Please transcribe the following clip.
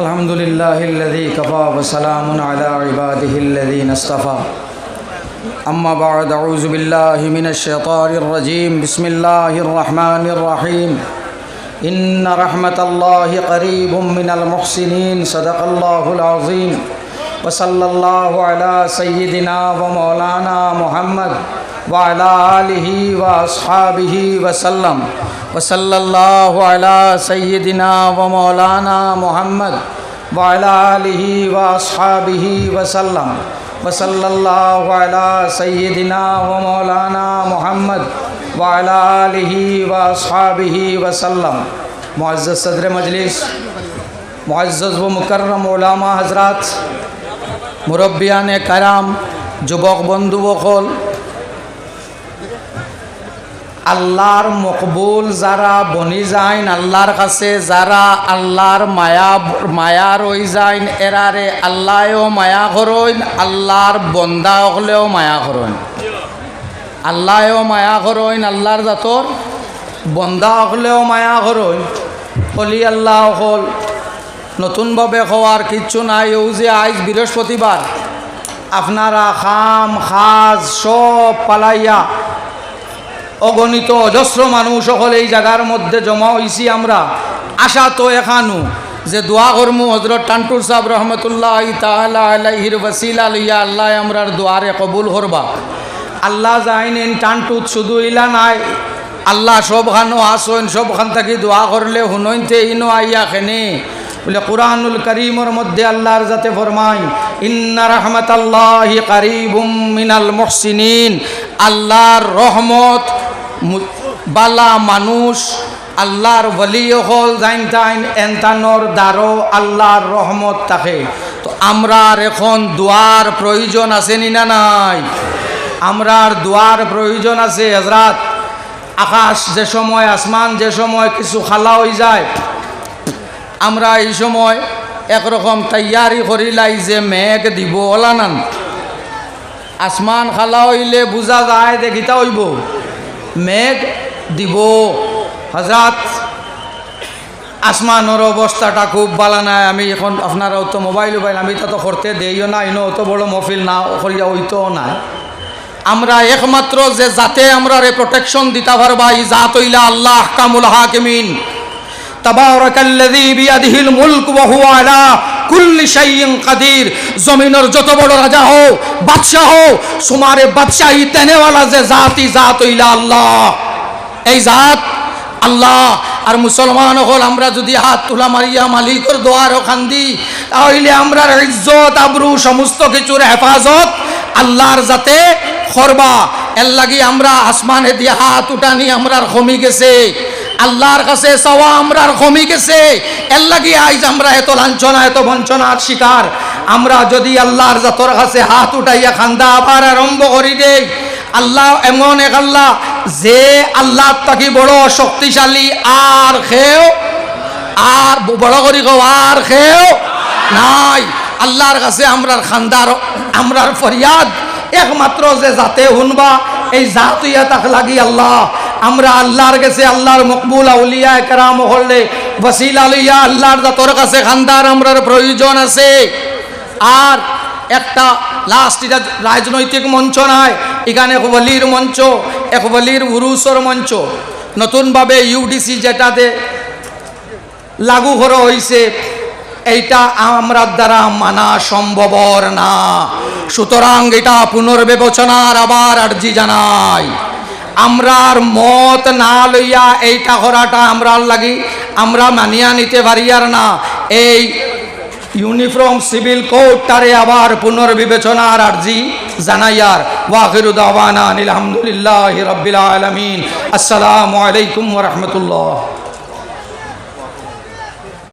الحمد لله الذي كفى وسلام على عباده الذين اصطفى. أما بعد أعوذ بالله من الشيطان الرجيم. بسم الله الرحمن الرحيم. إن رحمة الله قريب من المحسنين. صدق الله العظيم. وصلى الله على سيدنا ومولانا محمد وعلى آله وأصحابه وسلم. وصلى الله على سيدنا ومولانا محمد وعلى آله وأصحابه وسلم. وصلى الله على سيدنا ومولانا محمد وعلى آله وأصحابه وسلم. معزز صدر مجلس معزز و مکرم علماء حضرات মুরব্বিয়ানে কারাম, যুবক বন্ধুবকল আল্লাহর মকবুল যারা বনি যাইন, আল্লাহর কাছে যারা আল্লাহর মায়া মায়া রই যাইন এরারে আল্লাহও মায়া করইন আল্লাহর বন্দা হলেও মায়া করইন আল্লাহও মায়া করইন আল্লাহর জাতর বন্দা হলেও মায়া করইন হলি আল্লাহ হল। নতুনভাবে হওয়ার কিচ্ছু নাই। ও যে আজ বৃহস্পতিবার। আপনারা খাম, খাজ সব পালাইয়া অগণিত অজস্র মানুষ সকল এই জায়গার মধ্যে জমা হয়েছি আমরা। আশা তো এখানু যে দোয়া করমু হজরত টান্টুর সাহেব রহমতুল্লাহ ওসিলা লইয়া আল্লাহ আমরার দোয়ারে কবুল করবা। আল্লাহ যাইন টান্টুত শুধু ইলা নাই, আল্লাহ সবখানো আসইন সবখান থাকি দোয়া করলে হুনইতে ইনো আইয়া খেনে। বলে, কোরআনুল করিমর মধ্যে আল্লাহর যাতে ফরমাই ইন্না রহমত আল্লাহ করিবুম মিনাল মহসিনিন, আল্লাহর রহমত বালা মানুষ, আল্লাহর বলি হল জাইন তাইন, এনতানোর দ্বারো আল্লাহর রহমত থাকে। তো আমরার এখন দোয়ার প্রয়োজন আছে নি না নাই? আমরার দোয়ার প্রয়োজন আছে হজরাত আকাশ যে সময়, আসমান যে সময় কিছু খালা হয়ে যায় আমরা এই সময় একরকম তৈয়ারি করিলাই যে মেঘ দিব ওলানান। আসমান খালা হইলে বুঝা যায় দেখিতা হইব। মেঘ দিব। হজরাত আসমানের অবস্থাটা খুব ভালো নাই। আমি এখন আপনারাও তো মোবাইল মোবাইল, আমি তো করতে দেইও না ইনো অত বড় মফিল না করিয়া হইতেও নাই। আমরা একমাত্র যে যাতে আমরা রে প্রোটেকশন দিতে পারবা, এই জাত হইলা আল্লাহ কামুল হাকিমিন। বাদশাহী তেনেওয়ালা যে জাতি আল্লাহ। এই জাত আল্লাহ। আর মুসলমান হল, আমরা যদি হাত তুলা মারিয়া মালিকর দোয়ার ওখান দি তাহলে আমরা ইজ্জত, আবরু, সমস্ত কিছুর হেফাজত আল্লাহর যাতে খরবা এর লাগি আমরা আসমানে দিয়ে হাত উঠানি, আমরার কমি গেছে। আল্লাহর কাছে চাওয়া আমরার কমি গেছে। এর লাগি আইজ আমরা এত লাঞ্ছনা, এত বঞ্চনার শিকার। আমরা যদি আল্লাহর জাতর কাছে হাত উঠাইয়া খান্দা আবার আরম্ভ করি দেই, আল্লাহ এমন এক আল্লাহ যে আল্লাহ তাকে বড় শক্তিশালী আর খেও আর বড় করি গো আর খেও নাই। আল্লাহর কাছে আমরার খান্দার আমরার ফরিয়াদ। একমাত্র যে জাতে হুনবা, এই জাত ইয়া তাক লাগি আল্লাহ আমরা আল্লাহর কাছে আল্লাহর মকবুল আউলিয়া একরাম হলে ওসিল আলিয়া আল্লাহর জাতর কাছে খান্দার আমরার প্রয়োজন আছে। আর একটা লাস্ট এটা রাজনৈতিক মঞ্চ নয় এখানে এক বলির মঞ্চ, এক বলির উরুসর মঞ্চ। নতুনভাবে ইউডিসি যেটাতে লাগু করা হয়েছে এইটা আমরা দ্বারা মানা সম্ভবর না। সুতরাং এটা পুনর্বিবেচনার আবার আর্জি জানাই আমরার মত না লইয়া এইটা করাটা আমরা লাগি, আমরা মানিয়া নিতে পারি আর না। এই ইউনিফর্ম সিভিল কোডটারে আবার পুনর্বিবেচনার আর্জি জানাইয়ার ওয়াহিরু দাওয়ানা আলহামদুলিল্লাহ রবিল আলমিন। আসসালামু আলাইকুম রহমতুল্লাহ।